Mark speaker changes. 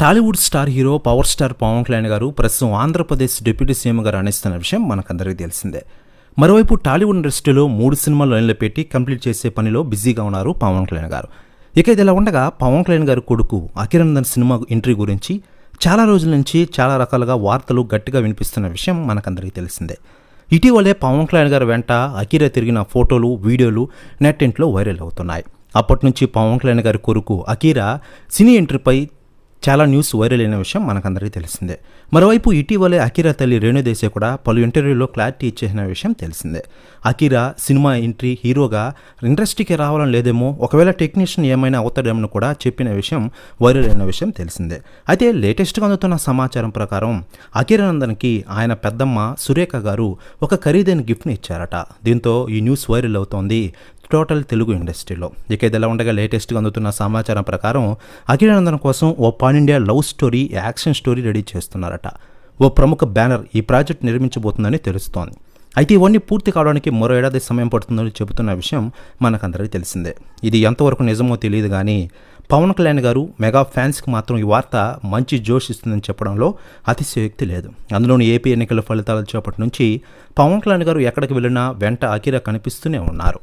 Speaker 1: Tollywood star hero power star Pawan Kalyan garu ప్రస్తుతం Andhra Pradesh deputy సీఎంగా గారు విషయం మనకందరికీ తెలిసిందే. మరోవైపు టాలీవుడ్ ఇండస్ట్రీలో మూడు సినిమాలు లైన్లో పెట్టి కంప్లీట్ చేసే పనిలో బిజీగా ఉన్నారు పవన్ కళ్యాణ్ గారు. ఇక ఇది ఇలా ఉండగా పవన్ కళ్యాణ్ గారి కొడుకు అకిరందన్ సినిమా ఎంట్రీ గురించి చాలా రోజుల నుంచి చాలా రకాలుగా వార్తలు గట్టిగా వినిపిస్తున్న విషయం మనకందరికీ తెలిసిందే. ఇటీవలే పవన్ కళ్యాణ్ గారి వెంట అఖిర తిరిగిన ఫోటోలు వీడియోలు నెట్టింట్లో వైరల్ అవుతున్నాయి. అప్పటి నుంచి పవన్ కళ్యాణ్ గారి కొడుకు అకీరా సినీ ఎంట్రీపై చాలా న్యూస్ వైరల్ అయిన విషయం మనకందరికీ తెలిసిందే. మరోవైపు ఇటీవలే అకిరా తల్లి రేణుదేశాయ్ కూడా పలు ఇంటర్వ్యూలో క్లారిటీ ఇచ్చేసిన విషయం తెలిసిందే. అకిరా సినిమా ఎంట్రీ హీరోగా ఇండస్ట్రీకి రావాలని లేదేమో ఒకవేళ టెక్నీషియన్ ఏమైనా అవుతాడేమో కూడా చెప్పిన విషయం వైరల్ అయిన విషయం తెలిసిందే. అయితే లేటెస్ట్గా అందుతున్న సమాచారం ప్రకారం అకిరానందన్కి ఆయన పెద్దమ్మ సురేఖ గారు ఒక ఖరీదైన గిఫ్ట్ని ఇచ్చారట. దీంతో ఈ న్యూస్ వైరల్ అవుతోంది. టోటల్ తెలుగు ఇండస్ట్రీలో. ఇక ఇది ఎలా ఉండగా లేటెస్ట్గా అందుతున్న సమాచారం ప్రకారం అఖిలానందన్ కోసం ఓ pan India love story action story ready చేస్తున్నారట. ఓ ప్రముఖ బ్యానర్ ఈ ప్రాజెక్ట్ నిర్మించబోతుందని తెలుస్తోంది. అయితే ఇవన్నీ పూర్తి కావడానికి మరో ఏడాది సమయం పడుతుందని చెబుతున్న విషయం మనకందరికీ తెలిసిందే. ఇది ఎంతవరకు నిజమో తెలియదు కానీ పవన్ కళ్యాణ్ గారు మెగా ఫ్యాన్స్కి మాత్రం ఈ వార్త మంచి జోష్ ఇస్తుందని చెప్పడంలో అతిశయోక్తి లేదు. అందులోని ఏపీ ఎన్నికల ఫలితాల చేపటి నుంచి పవన్ కళ్యాణ్ గారు ఎక్కడికి వెళ్ళినా వెంట అకిరా కనిపిస్తూనే ఉన్నారు.